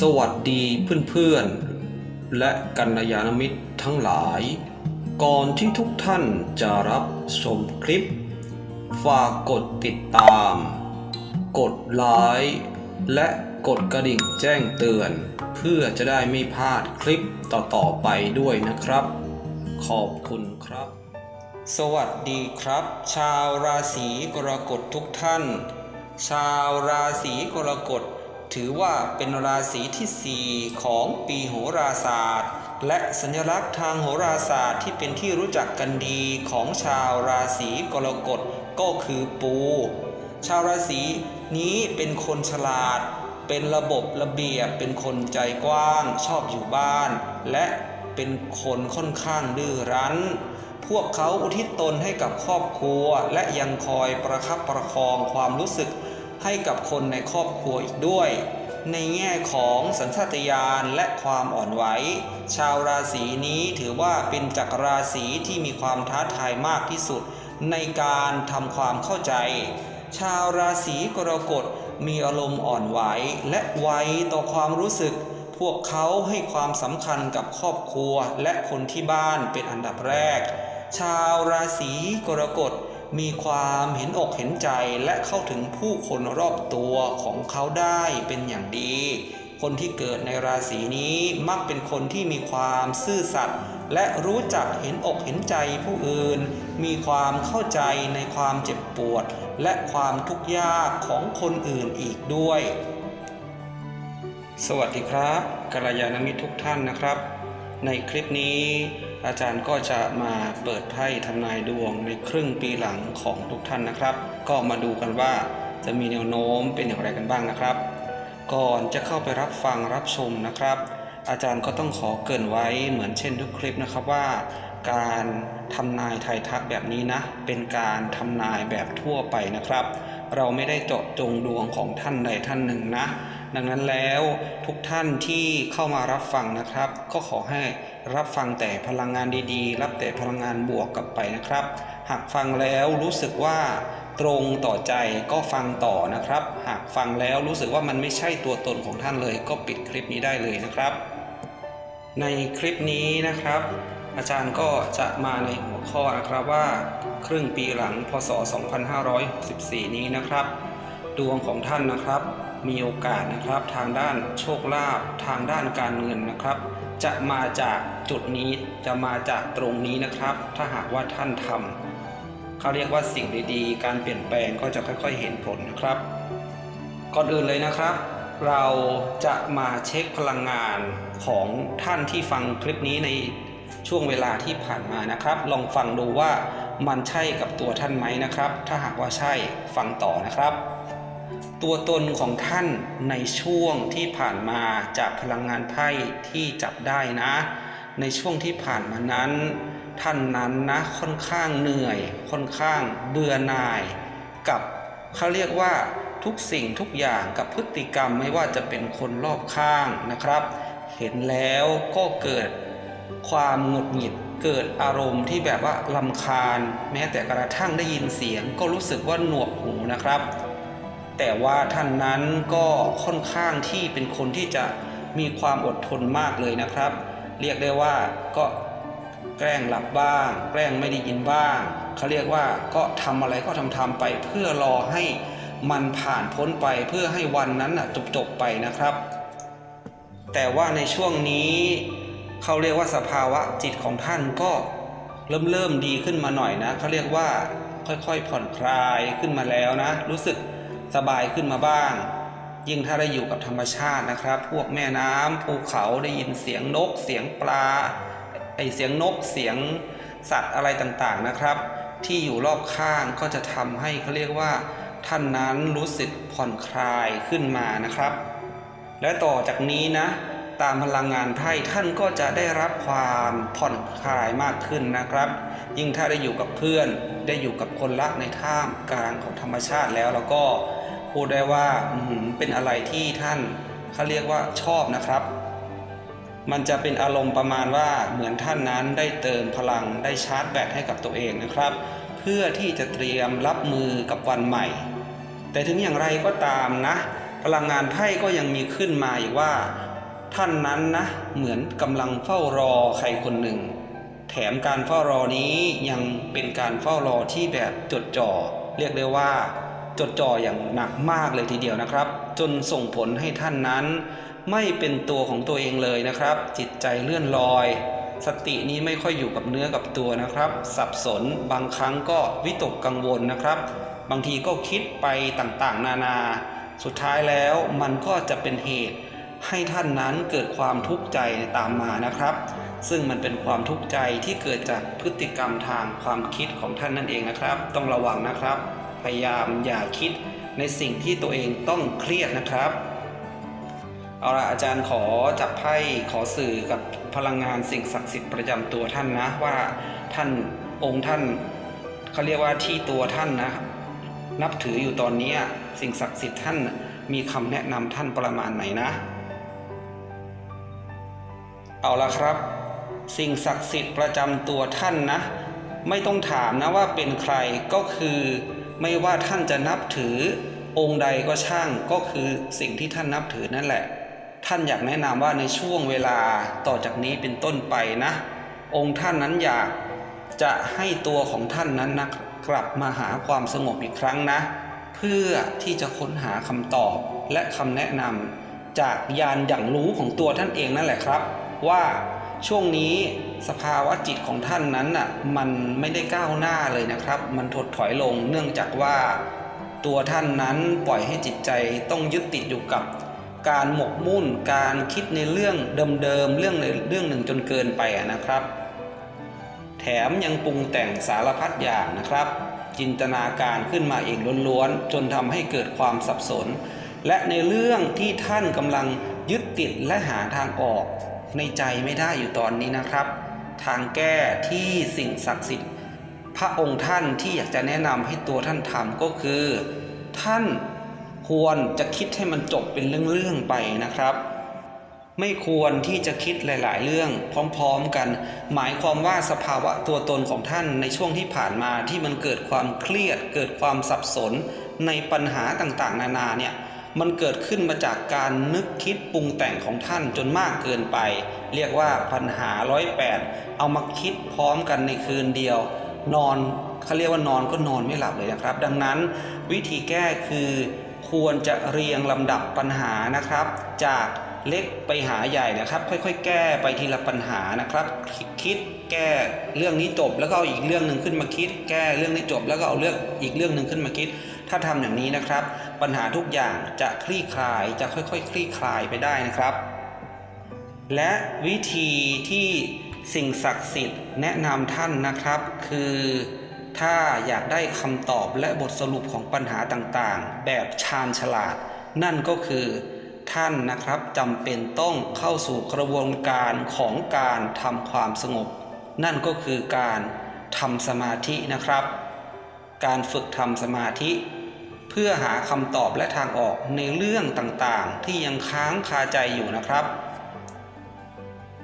สวัสดีเพื่อนๆ และกัลยาณมิตรทั้งหลาย ก่อนที่ทุกท่านจะรับชมคลิป ฝากกดติดตาม กดไลค์และกดกระดิ่งแจ้งเตือน เพื่อจะได้ไม่พลาดคลิปต่อๆไปด้วยนะครับ ขอบคุณครับ สวัสดีครับ ชาวราศีกรกฎทุกท่าน ชาวราศีกรกฎ ถือว่าเป็นราศีที่ 4 ของปีโหราศาสตร์ และสัญลักษณ์ทางโหราศาสตร์ที่เป็นที่รู้จักกันดีของชาวราศีกรกฎก็คือปู ชาวราศีนี้เป็นคนฉลาด เป็นระบบระเบียบ เป็นคนใจกว้าง ชอบอยู่บ้าน และเป็นคนค่อนข้างดื้อรั้น พวกเขาอุทิศตนให้กับครอบครัว และยังคอยประคับประคองความรู้สึก ให้กับคนในครอบครัวอีกด้วย ในแง่ของสัญชาตญาณและความอ่อนไหว ชาวราศีนี้ถือว่าเป็นจักรราศีที่มีความท้าทายมากที่สุด ในการทำความเข้าใจ ชาวราศีกรกฎมีอารมณ์อ่อนไหวและไวต่อความรู้สึก พวกเขาให้ความสำคัญกับครอบครัวและคนที่บ้านเป็นอันดับแรก ชาวราศีกรกฎ มีความเห็นอกเห็นใจและเข้าถึงผู้คนรอบตัวของเขาได้เป็นอย่างดี คนที่เกิดในราศีนี้มักเป็นคนที่มีความซื่อสัตย์และรู้จักเห็นอกเห็นใจผู้อื่น มีความเข้าใจในความเจ็บปวด และความทุกข์ยากของคนอื่นอีกด้วย สวัสดีครับกัลยาณมิตรทุกท่านนะครับ ในคลิปนี้ อาจารย์ก็จะมาเปิดไพ่ทำนายดวงในครึ่งปีหลังของทุกท่านนะครับ ก็มาดูกันว่าจะมีแนวโน้มเป็นอย่างไรกันบ้างนะครับ ก่อนจะเข้าไปรับฟังรับชมนะครับ อาจารย์ก็ต้องขอเกรินไว้เหมือนเช่นทุกคลิปนะครับว่า การทำนายไทยทักแบบนี้นะ เป็นการทำนายแบบทั่วไปนะครับ เราไม่ได้เจาะจงดวงของท่านใดท่านหนึ่งนะ ดังนั้นแล้วทุกท่านที่เข้ามารับฟังนะครับ ก็ขอให้รับฟังแต่พลังงานดีๆ รับแต่พลังงานบวกกลับไปนะครับ หากฟังแล้วรู้สึกว่าตรงต่อใจก็ฟังต่อนะครับ หากฟังแล้วรู้สึกว่ามันไม่ใช่ตัวตนของท่านเลย ก็ปิดคลิปนี้ได้เลยนะครับ ในคลิปนี้นะครับ อาจารย์ก็จะมาในหัวข้อนะครับว่าครึ่งปีหลังพศ 2564นี้นะครับ ดวงของท่านนะครับ มีโอกาสนะครับทางด้านโชคลาภทางด้านการเงินนะครับ จะมาจากจุดนี้จะมาจากตรงนี้นะครับ ถ้าหากว่าท่านทำเขาเรียกว่าสิ่งดีๆ การเปลี่ยนแปลงก็จะค่อยๆเห็นผลนะครับ ก่อนอื่นเลยนะครับเราจะมาเช็คพลังงานของท่านที่ฟังคลิปนี้ใน ช่วงเวลาที่ผ่านมานะครับ ลองฟังดูว่ามันใช่กับตัวท่านไหมนะครับ ถ้าหากว่าใช่ฟังต่อนะครับ ตัวตนของท่านในช่วงที่ผ่านมาจากพลังงานไพ่ที่จับได้นะ ในช่วงที่ผ่านมานั้น ท่านนั้นนะค่อนข้างเหนื่อย ค่อนข้างเบื่อหน่าย กับเขาเรียกว่าทุกสิ่งทุกอย่างกับพฤติกรรมไม่ว่าจะเป็นคนรอบข้างนะครับ เห็นแล้วก็เกิด ความหงุดหงิดเกิดอารมณ์ที่แบบว่าลำคาญ แม้แต่กระทั่งได้ยินเสียงก็รู้สึกว่าหนวกหูนะครับ แต่ว่าท่านนั้นก็ค่อนข้างที่เป็นคนที่จะมีความอดทนมากเลยนะครับ เรียกได้ว่าก็แกล้งหลับบ้าง แกล้งไม่ได้ยินบ้างเขาเรียกว่าก็ทำอะไรก็ทำทำไปเพื่อรอให้มันผ่านพ้นไปเพื่อให้วันนั้นจบจบไปนะครับ แต่ว่าในช่วงนี้ เขาเรียกว่าสภาวะจิตของท่านก็เริ่มเริ่มดีขึ้นมาหน่อยนะเขาเรียกว่าค่อยๆผ่อนคลายขึ้นมาแล้วนะ รู้สึกสบายขึ้นมาบ้าง ยิ่งถ้าได้อยู่กับธรรมชาตินะครับ พวกแม่น้ำภูเขาได้ยินเสียงนก เสียงปลาไอเสียงนกเสียงสัตว์อะไรต่างๆนะครับ ที่อยู่รอบข้างก็จะทำให้เขาเรียกว่า ท่านนั้นรู้สึกผ่อนคลายขึ้นมานะครับ และต่อจากนี้นะ ตามพลังงานไพ่ท่านก็จะได้รับความผ่อนคลายมากขึ้นนะครับ ยิ่งถ้าได้อยู่กับเพื่อน ได้อยู่กับคนรักในท่ามกลางของธรรมชาติแล้วแล้วก็พูดได้ว่าเป็นอะไรที่ท่านเขาเรียกว่าชอบนะครับ มันจะเป็นอารมณ์ประมาณว่าเหมือนท่านนั้นได้เติมพลังได้ชาร์จแบตให้กับตัวเองนะครับ เพื่อที่จะเตรียมรับมือกับวันใหม่ แต่ถึงอย่างไรก็ตามนะ พลังงานไพ่ก็ยังมีขึ้นมาอีกว่า ท่านนั้นนะ เหมือนกำลังเฝ้ารอใครคนหนึ่ง แถมการเฝ้ารอนี้ยังเป็นการเฝ้ารอที่แบบจดจ่อ เรียกได้ว่า จดจ่ออย่างหนักมากเลยทีเดียวนะครับ จนส่งผลให้ท่านนั้น ไม่เป็นตัวของตัวเองเลยนะครับ จิตใจเลื่อนลอย สตินี้ไม่ค่อยอยู่กับเนื้อกับตัวนะครับ สับสนบางครั้งก็วิตกกังวลนะครับ บางทีก็คิดไปต่างๆ นานา สุดท้ายแล้วมันก็จะเป็นเหตุ ให้ท่านนั้นเกิดความทุกข์ใจตามมานะครับ ซึ่งมันเป็นความทุกข์ใจที่เกิดจากพฤติกรรมทางความคิดของท่านนั่นเองนะครับ ต้องระวังนะครับ พยายามอย่าคิดในสิ่งที่ตัวเองต้องเครียดนะครับเอาละอาจารย์ขอจับไพ่ขอสื่อกับพลังงานสิ่งศักดิ์สิทธิ์ประจำตัวท่านนะว่าท่านองค์ท่านเขาเรียกว่าที่ตัวท่านนะนับถืออยู่ตอนนี้สิ่งศักดิ์สิทธิ์ท่านมีคำแนะนำท่านประมาณไหนนะ เอาละครับ สิ่งศักดิ์สิทธิ์ประจำตัวท่านนะ ไม่ต้องถามนะว่าเป็นใครก็คือ ไม่ว่าท่านจะนับถือ องค์ใดก็ช่างก็คือสิ่งที่ท่านนับถือนั่นแหละ ท่านอยากแนะนำว่าในช่วงเวลาต่อจากนี้เป็นต้นไปนะ องค์ท่านนั้นอยากจะให้ตัวของท่านนั้นนะกลับมาหาความสงบอีกครั้งนะ เพื่อที่จะค้นหาคำตอบและคำแนะนำจากยานอย่างรู้ของตัวท่านเองนั่นแหละครับ ว่าช่วงนี้สภาวะจิตของท่านนั้นน่ะมันไม่ได้ก้าวหน้าเลยนะครับ มันถดถอยลงเนื่องจากว่าตัวท่านนั้นปล่อยให้จิตใจต้องยึดติดอยู่กับ การหมกมุ่นการคิดในเรื่องเดิมๆเรื่องในเรื่องหนึ่งจนเกินไปนะครับ แถมยังปรุงแต่งสารพัดอย่างนะครับ จินตนาการขึ้นมาเองล้วนๆจนทำให้เกิดความสับสน และในเรื่องที่ท่านกำลังยึดติดและหาทางออก ในใจไม่ได้อยู่ตอนนี้นะครับ ทางแก้ที่สิ่งศักดิ์สิทธิ์ พระองค์ท่านที่อยากจะแนะนำให้ตัวท่านทำก็คือ ท่านควรจะคิดให้มันจบเป็นเรื่องๆไปนะครับ ไม่ควรที่จะคิดหลาย ๆ เรื่องพร้อมๆกัน หมายความว่าสภาวะตัวตนของท่านในช่วงที่ผ่านมาที่มันเกิดความเครียด เกิดความสับสนในปัญหาต่างๆ นานาเนี่ย มันเกิดขึ้นมาจากการนึกคิดปรุงแต่งของท่านจนมากเกินไป เรียกว่าปัญหาร้อยแปดเอามาคิดพร้อมกันในคืนเดียว นอนเขาเรียกว่านอนก็นอนไม่หลับเลยนะครับ ดังนั้นวิธีแก้คือควรจะเรียงลำดับปัญหานะครับ จาก เล็กไปหาใหญ่นะครับ ค่อยๆ แก้ไปทีละปัญหานะครับ คิดแก้เรื่องนี้จบ แล้วก็เอาอีกเรื่องหนึ่งขึ้นมาคิด แก้เรื่องนี้จบ แล้วก็เอาเรื่องอีกเรื่องหนึ่งขึ้นมาคิด ถ้าทำอย่างนี้นะครับ ปัญหาทุกอย่างจะคลี่คลายจะค่อยๆ คลี่คลายไปได้นะครับ และวิธีที่สิ่งศักดิ์สิทธิ์แนะนำท่านนะครับ คือถ้าอยากได้คำตอบและบทสรุปของปัญหาต่างๆ แบบชาญฉลาด นั่นก็คือ ท่านนะครับจำเป็นต้องเข้าสู่กระบวนการของการทำความสงบ นั่นก็คือการทำสมาธินะครับ การฝึกทำสมาธิ เพื่อหาคำตอบและทางออกในเรื่องต่างๆ ที่ยังค้างคาใจอยู่นะครับ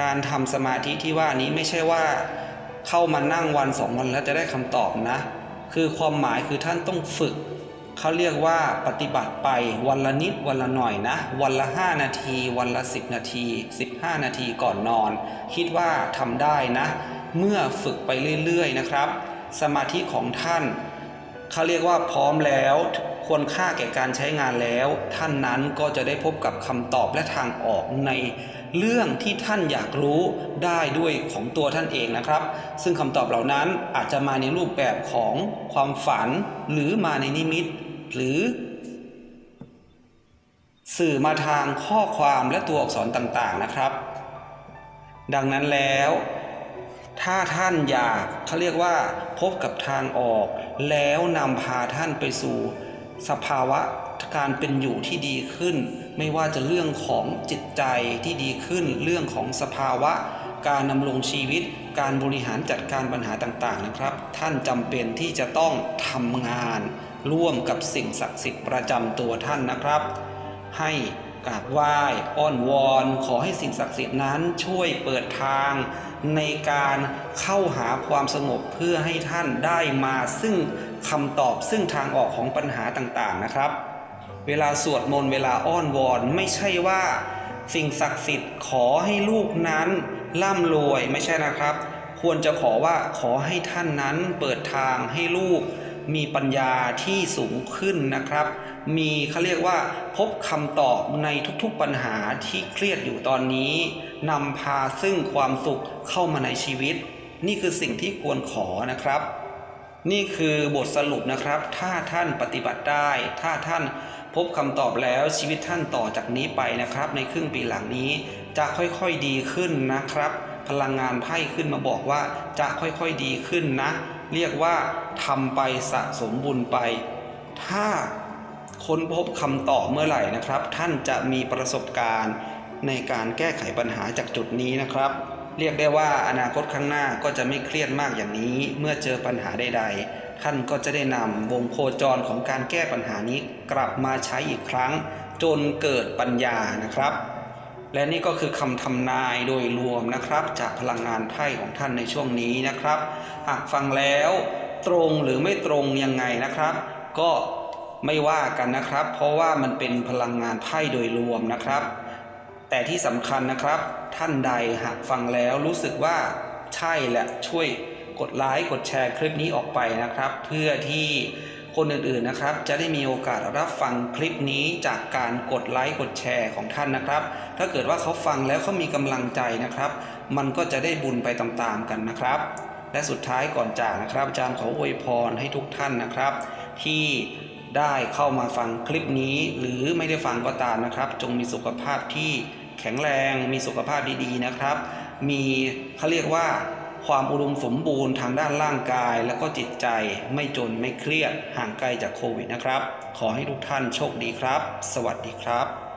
การทำสมาธิที่ว่านี้ไม่ใช่ว่าเข้ามานั่งวันสองวันแล้วจะได้คำตอบนะ คือความหมายคือท่านต้องฝึก เขาเรียกว่าปฏิบัติไปวันละนิดวันละหน่อยนะ วันละ 5 นาที วันละ 10 นาที 15 นาทีก่อนนอน คิดว่าทำได้นะ เมื่อฝึกไปเรื่อยๆนะครับ สมาธิของท่านเขาเรียกว่าพร้อมแล้ว ควรค่าแก่การใช้งานแล้ว ท่านนั้นก็จะได้พบกับคำตอบและทางออกในเรื่องที่ท่านอยากรู้ได้ด้วยของตัวท่านเองนะครับ ซึ่งคำตอบเหล่านั้นอาจจะมาในรูปแบบของความฝัน หรือมาในนิมิต หรือ สื่อมาทางข้อความและตัวอักษรต่างๆนะครับ ดังนั้นแล้วถ้าท่านอยากเขาเรียกว่าพบกับทางออก แล้วนำพาท่านไปสู่ สภาวะการเป็นอยู่ที่ดีขึ้น ไม่ว่าจะเรื่องของจิตใจที่ดีขึ้น เรื่องของสภาวะ การดำรงชีวิต การบริหารจัดการปัญหาต่างๆนะครับ ท่านจำเป็นที่จะต้องทำงาน ร่วมกับสิ่งศักดิ์สิทธิ์ประจำตัวท่านนะครับ ให้กราบไหว้อ้อนวอนขอให้สิ่งศักดิ์สิทธิ์นั้นช่วยเปิดทาง ในการเข้าหาความสงบเพื่อให้ท่านได้มาซึ่ง คำตอบซึ่งทางออกของปัญหาต่างๆนะครับ เวลาสวดมนต์เวลาอ้อนวอนไม่ใช่ว่า สิ่งศักดิ์สิทธิ์ขอให้ลูกนั้นร่ำรวยไม่ใช่นะครับ ควรจะขอว่าขอให้ท่านนั้นเปิดทางให้ลูก มีปัญญาที่สูงขึ้นนะครับ มีเขาเรียกว่า พบคำตอบในทุกๆปัญหาที่เครียดอยู่ตอนนี้นำพาซึ่งความสุขเข้ามาในชีวิต นี่คือสิ่งที่ควรขอนะครับ นี่คือบทสรุปนะครับ ถ้าท่านปฏิบัติได้ ถ้าท่านพบคำตอบแล้วชีวิตท่านต่อจากนี้ไปนะครับ ในครึ่งปีหลังนี้จะค่อยๆดีขึ้นนะครับ พลังงานไพ่ขึ้นมาบอกว่าจะค่อยๆดีขึ้นนะ เรียกว่าทำไปสะสมบุญไป ถ้าค้นพบคำตอบเมื่อไหร่นะครับ ท่านจะมีประสบการณ์ในการแก้ไขปัญหาจากจุดนี้นะครับ เรียกได้ว่าอนาคตข้างหน้าก็จะไม่เครียดมากอย่างนี้ เมื่อเจอปัญหาใดๆ ท่านก็จะได้นำวงโคจรของการแก้ปัญหานี้กลับมาใช้อีกครั้ง จนเกิดปัญญานะครับ และนี่ก็คือคำทำนายโดยรวมนะครับ จากพลังงานไพ่ของท่านในช่วงนี้นะครับ หากฟังแล้วตรงหรือไม่ตรงยังไงนะครับ ก็ไม่ว่ากันนะครับ เพราะว่ามันเป็นพลังงานไพ่โดยรวมนะครับ แต่ที่สำคัญนะครับ ท่านใดหากฟังแล้วรู้สึกว่าใช่และช่วยกดไลค์กดแชร์คลิปนี้ออกไปนะครับ เพื่อที่คนอื่นๆนะครับ จะได้มีโอกาสรับฟังคลิปนี้จากการกดไลค์กดแชร์ของท่านนะครับ ถ้าเกิดว่าเขาฟังแล้วเขามีกำลังใจนะครับ มันก็จะได้บุญไปตามๆกันนะครับ และสุดท้ายก่อนจากนะครับอาจารย์ขออวยพรให้ทุกท่านนะครับ ที่ได้เข้ามาฟังคลิปนี้ หรือไม่ได้ฟังก็ตามนะครับ จงมีสุขภาพที่ แข็งแรงมีสุขภาพดีๆนะครับ มีเขาเรียกว่าความอุดมสมบูรณ์ทางด้านร่างกาย และก็จิตใจไม่จนไม่เครียดห่างไกลจากโควิดนะครับ ขอให้ทุกท่านโชคดีครับ สวัสดีครับ